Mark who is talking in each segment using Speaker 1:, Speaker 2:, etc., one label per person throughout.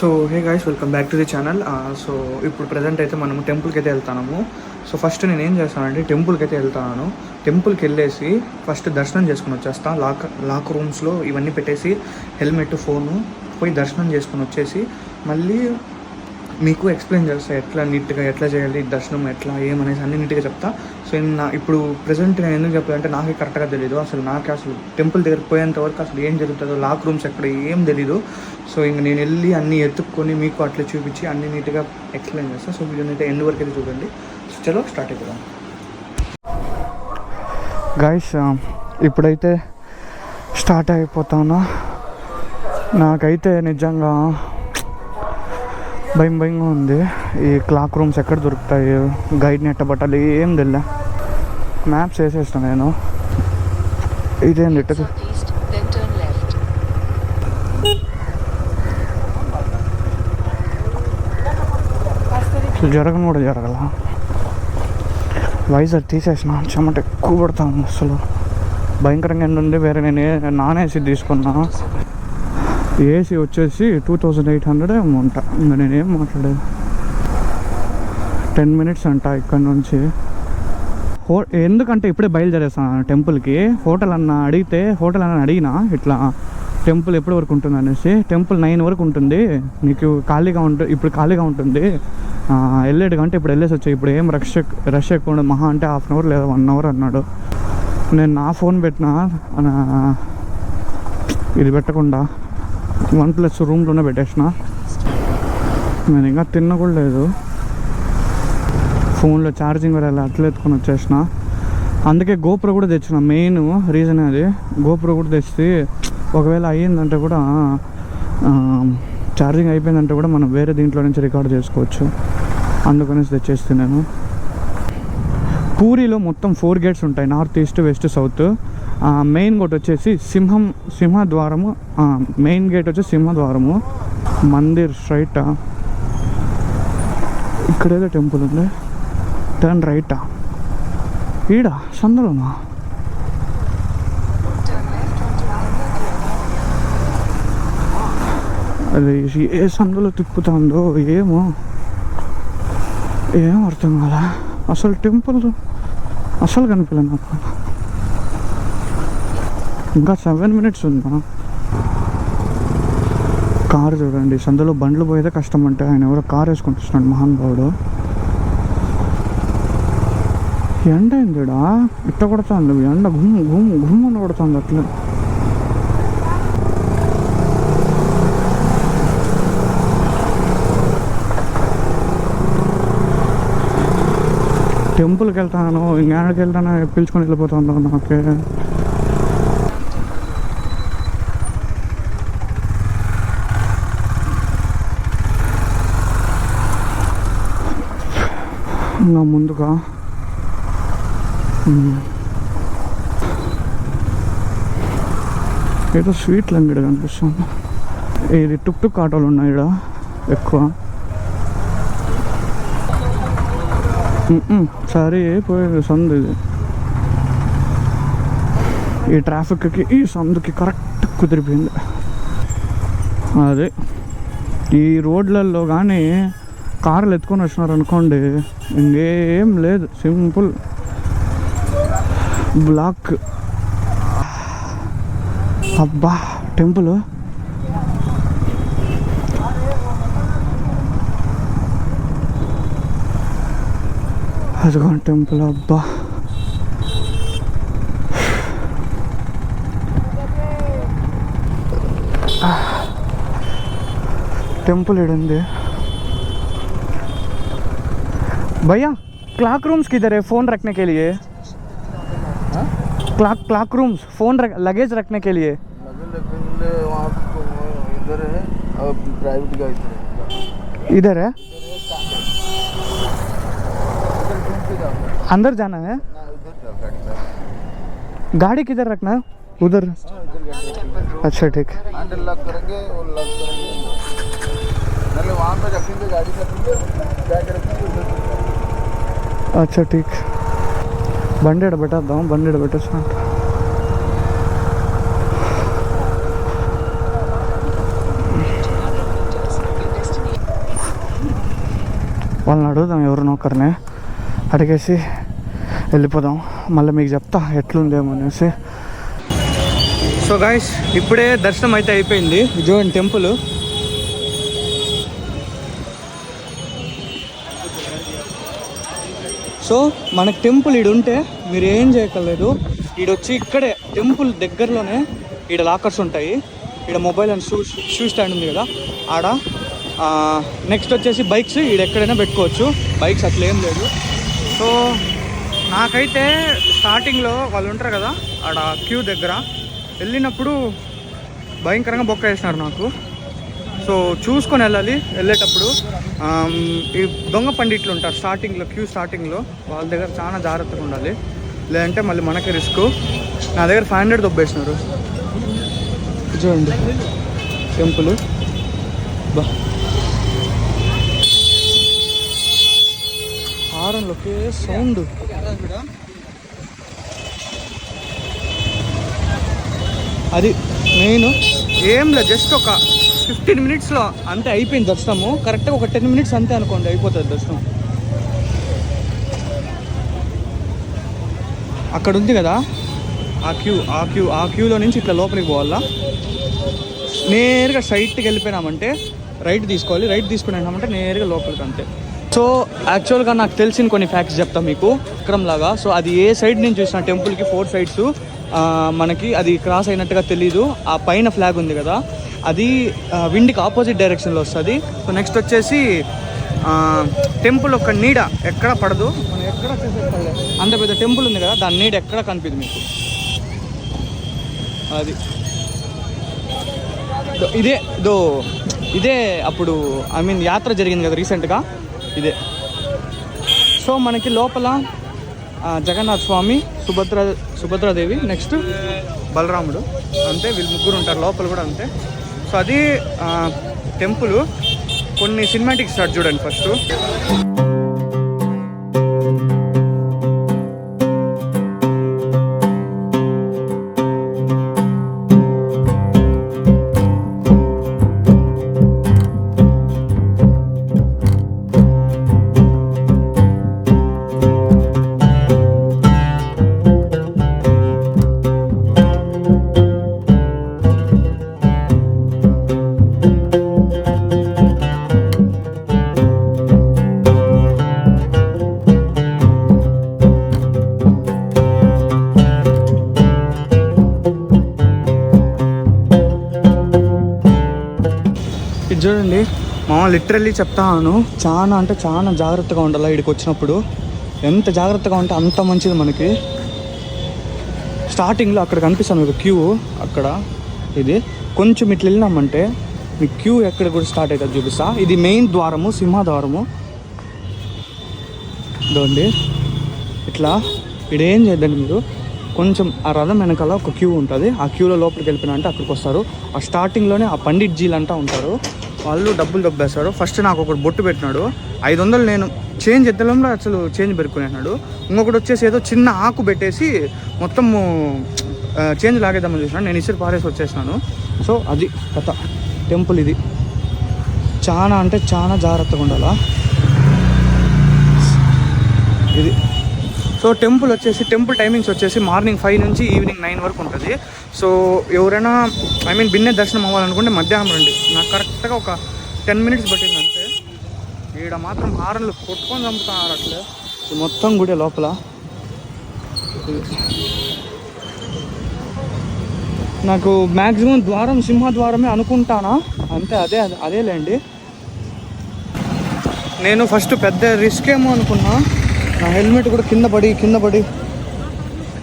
Speaker 1: So hey guys welcome back to the channel so ఇప్పుడు present అయితే మనము టెంపుల్కి అయితే వెళ్తాము సో ఫస్ట్ నేను ఏం చేస్తానంటే టెంపుల్కి అయితే వెళ్తాను. టెంపుల్కి వెళ్ళేసి ఫస్ట్ దర్శనం చేసుకుని వచ్చేస్తా. లాక్ లాక్ రూమ్స్లో ఇవన్నీ పెట్టేసి హెల్మెట్ ఫోను పోయి దర్శనం చేసుకుని వచ్చేసి మళ్ళీ మీకు ఎక్స్ప్లెయిన్ చేస్తా ఎట్లా నీట్గా ఎట్లా చేయాలి దర్శనం ఎట్లా ఏమనేసి అన్ని నీట్గా చెప్తా. సో నేను నా ఇప్పుడు ప్రజెంట్ నేను ఎందుకు చెప్పాలంటే నాకే కరెక్ట్గా తెలియదు అసలు నాకే అసలు టెంపుల్ దగ్గర పోయేంత వరకు అసలు ఏం జరుగుతుందో లాక్ రూమ్స్ ఎక్కడ ఏం తెలీదు. సో ఇంక నేను వెళ్ళి అన్నీ ఎత్తుక్కొని మీకు అట్లా చూపించి అన్ని నీట్గా ఎక్స్ప్లెయిన్ చేస్తాను సో వీడియోని అయితే ఎండ్ వరకు అయితే చూడండి. సో చలో స్టార్ట్ అయిపోదాం. గాయస్ ఇప్పుడైతే స్టార్ట్ అయిపోతాను? నాకైతే నిజంగా భయం భయంగా ఉంది. ఈ క్లాక్ రూమ్స్ ఎక్కడ దొరుకుతాయి? గైడ్ని ఎట్ట ఏం తెలియదు మ్యాప్స్ వేసేస్తాను నేను. ఇదేంటి
Speaker 2: నెట్
Speaker 1: అసలు జరగను కూడా జరగల. వైజాగ్ తీసేసిన. చెమట ఎక్కువ పడతాను అసలు. భయంకరంగా ఎండ వేరే నేను నాన్ ఏసీ తీసుకున్నా. ఏసీ వచ్చేసి two thousand eight hundred amount ఇంకా నేనేం మాట్లాడేది టెన్ మినిట్స్ అంట ఇక్కడ నుంచి. హో ఎందుకంటే ఇప్పుడే బయలుదేరేసాను టెంపుల్కి. హోటల్ అన్న అడిగితే హోటల్ అన్న అడిగినా ఇట్లా టెంపుల్ ఎప్పటి వరకు ఉంటుంది అనేసి టెంపుల్ నైన్ వరకు ఉంటుంది. నీకు ఖాళీగా ఉంటుంది ఇప్పుడు ఖాళీగా ఉంటుంది. వెళ్ళేడు కంటే ఇప్పుడు వెళ్ళేసి వచ్చాయి ఇప్పుడు ఏం రష్ రష్ ఎక్కువ మహా అంటే హాఫ్ అన్ అవర్ లేదా వన్ అవర్ అన్నాడు. నేను నా ఫోన్ పెట్టిన ఇది పెట్టకుండా వన్ ప్లస్ రూమ్లోనే పెట్టేసిన. నేను ఇంకా తిన్న కూడా లేదు. ఫోన్లో ఛార్జింగ్ వేరే అట్లా ఎత్తుకొని వచ్చేసిన. అందుకే గోప్రో కూడా తెచ్చిన. మెయిన్ రీజన్ అది. గోప్రో కూడా తెచ్చి ఒకవేళ అయ్యిందంటే కూడా ఛార్జింగ్ అయిపోయిందంటే కూడా మనం వేరే దీంట్లో నుంచి రికార్డ్ చేసుకోవచ్చు. అందుకనేసి తెచ్చేస్తున్నాను నేను పూరిలో మొత్తం ఫోర్ గేట్స్ ఉంటాయి. North east west south. Main gate వచ్చేసి సింహం సింహద్వారము మెయిన్ గేట్ వచ్చి సింహద్వారము మందిర్ స్ట్రైటా ఇక్కడ ఏదో టెంపుల్ ఉంది. టర్న్ రైటా ఈడ సందులోనా? అది ఏ సందులో తిప్పుతుందో ఏమో? ఏం అర్థం కాదా అసలు టెంపుల్ అసలు కనిపించలేదు నాకు. ఇంకా సెవెన్ మినిట్స్ ఉందా కారు చూడండి సందులో బండ్లు పోయేదే కష్టం అంటే ఆయన ఎవరో కారు వేసుకుంటున్నాడు మహానుభావుడు ఎండ ఏందిడా? ఇట్ట కొడతాను ఎండ గుమ్ గుమ్ గుమ్ అని కొడుతుంది అట్లా. టెంపుల్కి వెళ్తాను ఇంకా వెళ్తాను పిలుచుకొని వెళ్ళిపోతాను నాకు. ఇంకా ముందుగా. ఏదో స్వీట్లు అంగడి కనిపిస్తుంది. ఇది టుక్ టుక్ ఆటోలు ఉన్నాయి ఇక్కడ ఎక్కువ. సరే పోయేది సందు ఇది. ఈ ట్రాఫిక్కి ఈ సందుకి కరెక్ట్ కుదిరిపోయింది. అదే. ఈ రోడ్లలో కానీ కార్లు ఎత్తుకొని వచ్చినారు అనుకోండి ఇంకేం లేదు సింపుల్. బ్లాక్. అబ్బా టెంపుల్. అదిగో టెంపుల్ అబ్బా. టెంపుల్ ఏడుంది भैया क्लाक रूम्स किधर है फ़ोन रखने के लिए? क्लाक क्लाक रूम्स फ़ोन रख लगेज रखने के लिए।
Speaker 3: इधर है। प्राइवेट का इधर है
Speaker 1: अंदर जाना है?
Speaker 3: गाड़ी
Speaker 1: किधर रखना है? उधर। अच्छा ठीक।
Speaker 3: करेंगे
Speaker 1: అచ్చా ఠీక్ బండి ఇక్కడ పెట్టేద్దాం బండి ఇక్కడ వాళ్ళని అడుగుదాం ఎవరినో ఒకరిని అడిగేసి వెళ్ళిపోదాం. మళ్ళీ మీకు చెప్తా ఎట్లుందేమో అనేసి. సో గాయస్ ఇప్పుడే దర్శనం అయితే అయిపోయింది. Zone temple. సో మనకు టెంపుల్ ఈడు ఉంటే మీరు ఏం చేయగలరు ఈడొచ్చి ఇక్కడే టెంపుల్ దగ్గరలోనే ఈడ లాకర్స్ ఉంటాయి. ఈడ mobile and shoe shoe stand ఉంది కదా ఆడ. నెక్స్ట్ వచ్చేసి బైక్స్ ఈడ ఎక్కడైనా పెట్టుకోవచ్చు. బైక్స్ అట్లా ఏం లేదు. సో నాకైతే స్టార్టింగ్లో వాళ్ళు ఉంటారు కదా ఆడ క్యూ దగ్గర. వెళ్ళినప్పుడు భయంకరంగా బొక్క వేసినారు నాకు. సో చూసుకొని వెళ్ళాలి. వెళ్ళేటప్పుడు ఈ దొంగ పండిట్లు ఉంటారు స్టార్టింగ్లో క్యూ స్టార్టింగ్లో వాళ్ళ దగ్గర చాలా జాగ్రత్తగా ఉండాలి. లేదంటే మళ్ళీ మనకి రిస్క్. నా దగ్గర ఫైవ్ హండ్రెడ్ దొబ్బేసినారు. చూడండి టెంపుల్. బా. హారన్లోకే సౌండ్. అది నేను ఏం లేదు జస్ట్ ఒక ఫిఫ్టీన్ మినిట్స్లో అంతే అయిపోయింది దర్శనము కరెక్ట్గా ఒక టెన్ మినిట్స్ అంతే అనుకోండి అయిపోతుంది దర్శనం అక్కడ ఉంది కదా? ఆ క్యూ ఆ క్యూ ఆ క్యూలో నుంచి ఇట్లా లోపలికి పోవాలా? నేరుగా స్ట్రైట్కి వెళ్ళిపోయినామంటే రైట్ తీసుకోవాలి. రైట్ తీసుకున్నామంటే నేరుగా లోపలికి అంతే. సో యాక్చువల్గా నాకు తెలిసిన కొన్ని ఫ్యాక్ట్స్ చెప్తాను మీకు. విక్రమ్లాగా. సో అది ఏ సైడ్ నుంచి చూసిన టెంపుల్కి ఫోర్ సైడ్స్ మనకి అది క్రాస్ అయినట్టుగా తెలీదు. ఆ పైన ఫ్లాగ్ ఉంది కదా. అది విండ్కి ఆపోజిట్ డైరెక్షన్లో వస్తుంది. సో నెక్స్ట్ వచ్చేసి టెంపుల్ ఒక నీడ ఎక్కడ పడదు. మనం ఎక్కడ అంత పెద్ద టెంపుల్ ఉంది కదా దాని నీడ ఎక్కడ కనిపిదు మీకు? అది. ఇదే దో ఇదే అప్పుడు ఐ మీన్ యాత్ర జరిగింది కదా రీసెంట్గా ఇదే. సో మనకి లోపల జగన్నాథ్ స్వామి సుభద్ర సుభద్రాదేవి నెక్స్ట్ బలరాముడు. అంతే వీళ్ళు ముగ్గురు ఉంటారు. లోపల కూడా అంతే. సో అది టెంపుల్. కొన్ని సినిమాటిక్ స్టార్ట్ చూడండి ఫస్ట్. లిటరల్లీ చెప్తాను. చాలా అంటే చాలా జాగ్రత్తగా ఉండాలి ఇక్కడికి వచ్చినప్పుడు? ఎంత జాగ్రత్తగా ఉంటే అంత మంచిది మనకి. స్టార్టింగ్లో అక్కడ కనిపిస్తాను మీకు క్యూ. అక్కడ ఇది. కొంచెం ఇట్లా వెళ్ళినామంటే మీ క్యూ ఎక్కడ కూడా స్టార్ట్ అవుతుంది చూపిస్తా. ఇది మెయిన్ ద్వారము సింహద్వారము. ఇదండి ఇట్లా. ఇడేం ఏం చేద్దండి మీరు? కొంచెం ఆ రథం వెనకాల ఒక క్యూ ఉంటుంది. ఆ క్యూలో లోపలికి వెళ్ళిపోయినా అంటే అక్కడికి వస్తారు. ఆ స్టార్టింగ్లోనే ఆ పండిట్ జీలు అంటా ఉంటారు. వాళ్ళు డబ్బులు దబ్బేస్తారు. ఫస్ట్ నాకు ఒకటి బొట్టు పెట్టినాడు. ఐదు వందలు నేను చేంజ్ ఎత్తడంలో అసలు చేంజ్ పెరుక్కునేనాడు ఇంకొకటి వచ్చేసి ఏదో చిన్న ఆకు పెట్టేసి మొత్తము చేంజ్ లాగేద్దామని చూసినాను నేను ఇసురు పారేసి వచ్చేసినాను. సో అది కథ. టెంపుల్ ఇది. చాలా అంటే చాలా జాగ్రత్తగా ఉండాలా? ఇది. సో టెంపుల్ వచ్చేసి టెంపుల్ టైమింగ్స్ వచ్చేసి మార్నింగ్ ఫైవ్ నుంచి ఈవినింగ్ నైన్ వరకు ఉంటుంది. సో ఎవరైనా ఐ మీన్ బిన్నె దర్శనం అవ్వాలనుకుంటే మధ్యాహ్నం రండి. నాకు కరెక్ట్గా ఒక టెన్ మినిట్స్ పట్టింది అంతే. ఈడ మాత్రం హారన్లు కొట్టుకొని చంపుతున్నారు అట్లే. మొత్తం గుడి లోపల. నాకు మ్యాక్సిమం ద్వారం సింహద్వారమే అనుకుంటానా? అంతే అదే అదే అదేలేండి. నేను ఫస్ట్ పెద్ద రిస్క్ ఏమో అనుకున్నా. నా హెల్మెట్ కూడా కింద పడి కింద పడి.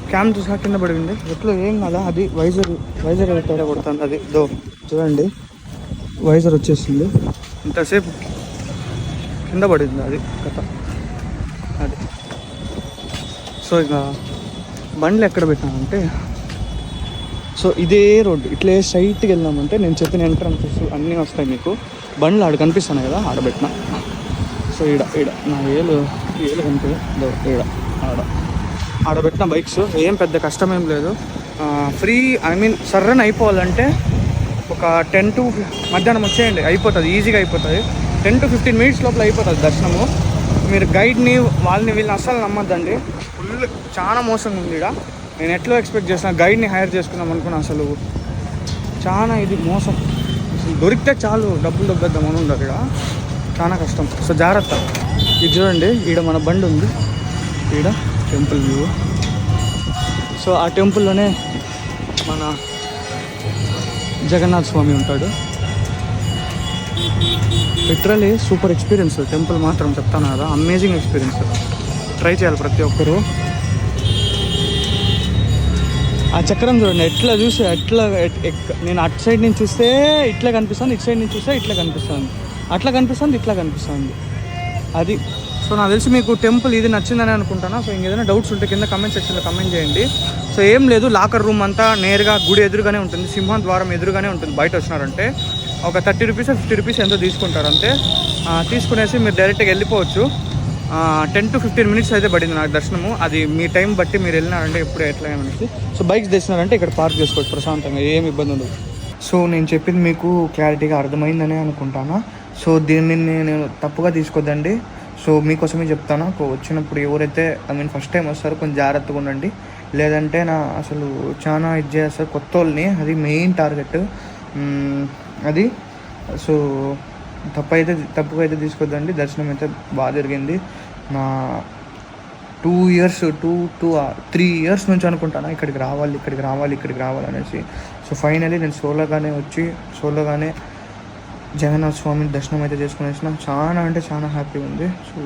Speaker 1: క్యామ్ చూసా కింద పడింది. ఎట్లా ఏం కాదా? అది వైజర్ వైజర్ తేడా కొడుతుంది అది. దో చూడండి. వైజర్ వచ్చేసింది. ఇంతసేపు కింద పడింది అది కథ. అది. సో ఇక బండ్లు ఎక్కడ పెట్టానంటే సో ఇదే రోడ్డు. ఇట్లే స్ట్రైట్కి వెళ్ళామంటే నేను చెప్పిన ఎంట్రన్సెస్ అన్నీ వస్తాయి మీకు. బండ్లు ఆడ కనిపిస్తాను కదా ఆడబెట్టిన సో ఈడ ఈడ. నా ఏలు ఏలు కనిపి ఈడ ఆడ. ఆడ పెట్టిన బైక్స్. ఏం పెద్ద కష్టం ఏం లేదు. ఫ్రీ ఐ మీన్ సర్రన్ అయిపోవాలంటే ఒక టెన్ టు మధ్యాహ్నం వచ్చేయండి. అయిపోతుంది ఈజీగా అయిపోతుంది. టెన్ టు ఫిఫ్టీన్ మినిట్స్ లోపల అయిపోతుంది దర్శనము. మీరు గైడ్ని వాళ్ళని వీళ్ళని అస్సలు నమ్మద్దండి. ఫుల్ చాలా మోసంగా ఉంది ఇక్కడ నేను ఎట్లా ఎక్స్పెక్ట్ చేసిన గైడ్ని హైర్ చేసుకుందాం అనుకున్నా అసలు. చాలా ఇది మోసం. అసలు దొరికితే చాలు డబ్బులు దొబ్బేద్దామని ఉండదు ఇక్కడ చాలా కష్టం. సో జాగ్రత్త. ఇది చూడండి ఈడ మన బండి ఉంది. ఈడ టెంపుల్ వ్యూ. సో ఆ టెంపుల్లోనే మన జగన్నాథ్ స్వామి ఉంటాడు. లిటరలీ సూపర్ ఎక్స్పీరియన్స్ టెంపుల్ మాత్రం చెప్తాను కదా అమేజింగ్ ఎక్స్పీరియన్స్ ట్రై చేయాలి ప్రతి ఒక్కరూ. ఆ చక్రం చూడండి ఎట్లా చూసి ఎట్లా ఎక్- నేను అటు సైడ్ నుంచి చూస్తే ఇట్లా కనిపిస్తుంది ఇటు సైడ్ నుంచి చూస్తే ఇట్లా కనిపిస్తుంది. అట్లా కనిపిస్తుంది ఇట్లా కనిపిస్తుంది. అది సో నాకు తెలిసి మీకు టెంపుల్ ఇది నచ్చిందని అనుకుంటాను? సో ఇంకేదైనా డౌట్స్ ఉంటే కింద కమెంట్ సెక్షన్లో కమెంట్ చేయండి. సో ఏం లేదు లాకర్ రూమ్ అంతా నేరుగా గుడి ఎదురుగానే ఉంటుంది సింహం ద్వారం ఎదురుగానే ఉంటుంది బయట వచ్చినారంటే. ఒక థర్టీ రూపీస్ ఫిఫ్టీ రూపీస్ ఎంతో తీసుకుంటారు అంతే. తీసుకునేసి మీరు డైరెక్ట్గా వెళ్ళిపోవచ్చు. టెన్ టు ఫిఫ్టీన్ మినిట్స్ అయితే పడింది నాకు దర్శనము. అది మీ టైం బట్టి మీరు వెళ్ళినారంటే ఎప్పుడు ఎట్లా అనేసి సో బైక్స్ తెచ్చినారంటే ఇక్కడ పార్క్ చేసుకోవచ్చు ప్రశాంతంగా ఏం ఇబ్బంది ఉండదు. సో నేను చెప్పింది మీకు క్లారిటీగా అర్థమైందనే అనుకుంటాను? సో దీన్ని నేను తప్పుగా తీసుకోదండి సో మీకోసమే చెప్తాను. వచ్చినప్పుడు ఎవరైతే ఐ మీన్ ఫస్ట్ టైం వస్తారో కొంచెం జాగ్రత్తగా ఉండండి. లేదంటే నా అసలు చాలా ఇది చేస్తారు కొత్త వాళ్ళని అది మెయిన్ టార్గెట్ అది. సో తప్పు అయితే తప్పుగా అయితే తీసుకోద్దండి. దర్శనం అయితే బాగా జరిగింది. నా two years two two three years నుంచి అనుకుంటాను ఇక్కడికి రావాలి ఇక్కడికి రావాలి ఇక్కడికి రావాలి అనేసి సో ఫైనలీ నేను సోలోగానే వచ్చి సోలోగానే జగన్నాథ స్వామి దర్శనం అయితే చేసుకుని వచ్చిన. చాలా అంటే చాలా హ్యాపీగా ఉంది. సో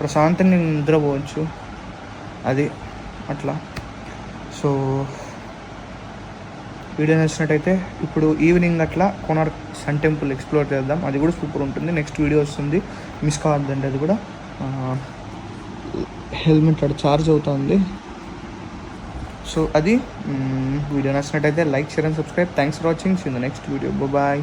Speaker 1: ప్రశాంతంగా నేను నిద్రపోవచ్చు. అది అట్లా. సో వీడియో నచ్చినట్టయితే ఇప్పుడు ఈవినింగ్ అట్లా కోనార్క్ సన్ టెంపుల్ ఎక్స్ప్లోర్ చేద్దాం. అది కూడా సూపర్ ఉంటుంది. నెక్స్ట్ వీడియో వస్తుంది. మిస్ కావద్దండి అది కూడా. హెల్మెట్ అక్కడ ఛార్జ్ అవుతుంది. సో అది వీడియో నచ్చినట్టయితే like share and subscribe thanks for watching in the next video bye